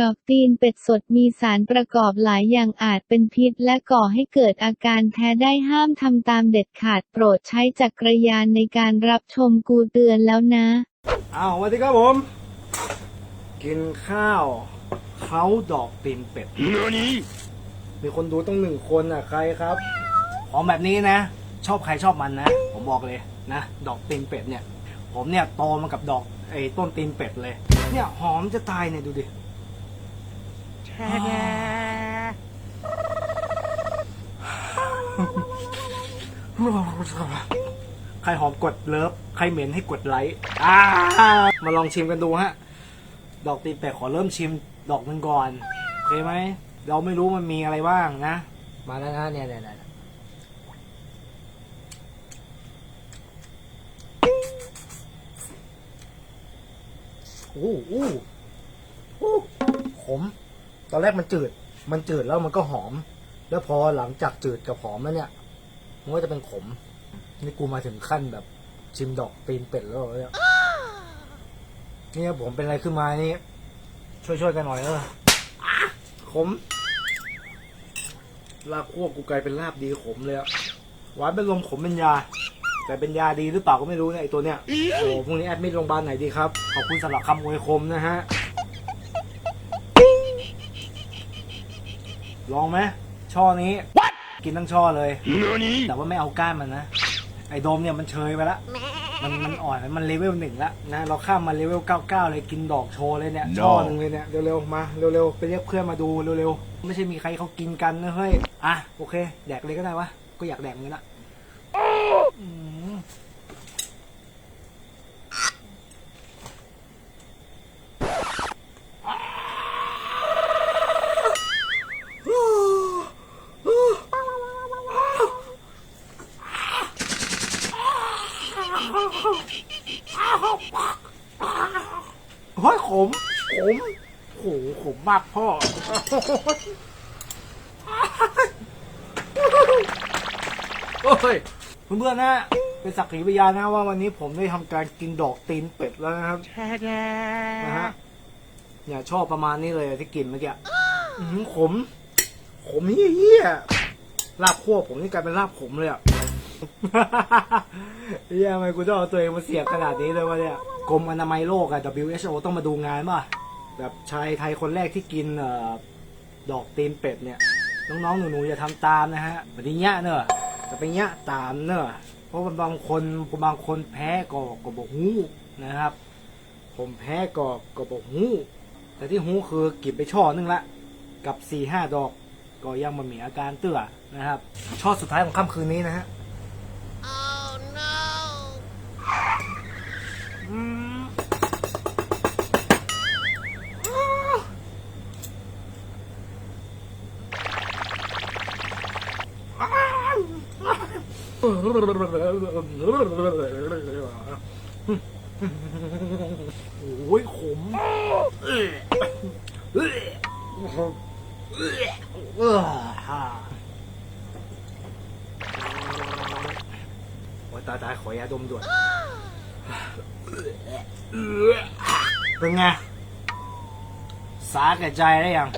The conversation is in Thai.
ดอกตีนเป็ดสดมีสารประกอบหลายอย่างอาจเป็นพิษและก่อให้เกิดอาการแพ้ได้ห้ามทำตามเด็ดขาดโปรดใช้จักรยานในการรับชมกูเตือนแล้วนะอ้าวสวัสดีครับผม กินข้าวเขาดอกตีนเป็ดมีคนดูต้องหนึ่งคนอะใครครับ ของแบบนี้นะ ชอบใครชอบมันนะ ผมบอกเลยนะ ดอกตีนเป็ดเนี่ย ผมเนี่ยโตมากับดอกไอ้ต้นตีนเป็ดเลย เนี่ยหอมจะตายเนี่ยดูดิ ใครหอมกดเลิฟ ใครเหม็นให้กดไลค์อ่ามาลองชิมกันดูฮะ ดอกตีนเป็ดขอเริ่มชิมดอกหนึ่งก่อนโอเคไหม เราไม่รู้มันมีอะไรบ้างนะ มาแล้วนะเนี่ยเนี่ยเนี่ยโอ้โหโอ้โหขม ตอนแรกมันจืด มันจืดแล้วมันก็หอม แล้วพอหลังจากจืดกับหอมแล้วเนี่ย มันก็จะเป็นขม นี่กูมาถึงขั้นแบบชิมดอกตีนเป็ดแล้วเหรอเนี่ยนี่ผมเป็นอะไรขึ้นมานี่ช่วยๆกันหน่อยเอออะขมลาบคั่วกูกลายเป็นลาบดีขมเลยอะหวานเป็นลมขมเป็นยา แต่เป็นยาดีหรือเปล่าก็ไม่รู้เนี่ยไอตัวเนี้ยโอ้พรุ่งนี้แอดมิดโรงพยาบาลไหนดีครับ ขอบคุณสำหรับคำอวยคมนะฮะ ลองไหมช่อนี้กินทั้งช่อเลย แต่ว่าไม่เอาก้านมันนะ ไอ้โดมเนี่ยมันเชยไปละมันมันอ่อนแล้วมันเลเวลหนึ่งละนะเราข้ามมาเลเวลเก้าเก้าเลยกินดอกโชว์เลยเนี่ย No ช่อหนึ่งเลยเนี่ยเร็วๆมาเร็วๆไปเรียกเพื่อนมาดูเร็วๆไม่ใช่มีใครเขากินกันนะเฮ้ยอะโอเค แดกเลยก็ได้วะก็อยากแดกเหมือนกันละอืม ขม ขมโหขมมากพ่อ โอ้ยเพื่อนๆนะเป็นสักขีพยานนะว่าวันนี้ผมได้ทำการกินดอกตีนเป็ดแล้วนะครับนะฮะเนี่ยชอบประมาณนี้เลยที่กินเมื่อกี้อื้อหือขม ขมเหี้ยๆลาบคั่วผมนี่กลายเป็นลาบขมเลยอะ เฮียทำไมกูต้องเอาตัวเองมาเสียบขนาดนี้เลยวะเนี่ย กรมอนามัยโลกอะ WHO ต้องมาดูงานป่ะ แบบชายไทยคนแรกที่กินเอ่อดอกตีนเป็ดเนี่ย น้องๆ หนูๆ อย่าทำตามนะฮะแบบนี้เนอะจะไปเนี้ยตามเนอะเพราะบางคนบางคนแพ้ก็ก็บอกหูนะครับ ผมแพ้ก็ก็บอกหูแต่ที่หูคือกิบไปช่อนึงละ กับสี่ห้าดอกก็ยังมามีอาการเตื้อนะครับ ช่อสุดท้ายของค่ำคืนนี้นะฮะ โอ้ยขมโอ้ยตายตายขอยาดมด่วนเป็นไง สาแก่ใจได้ยัง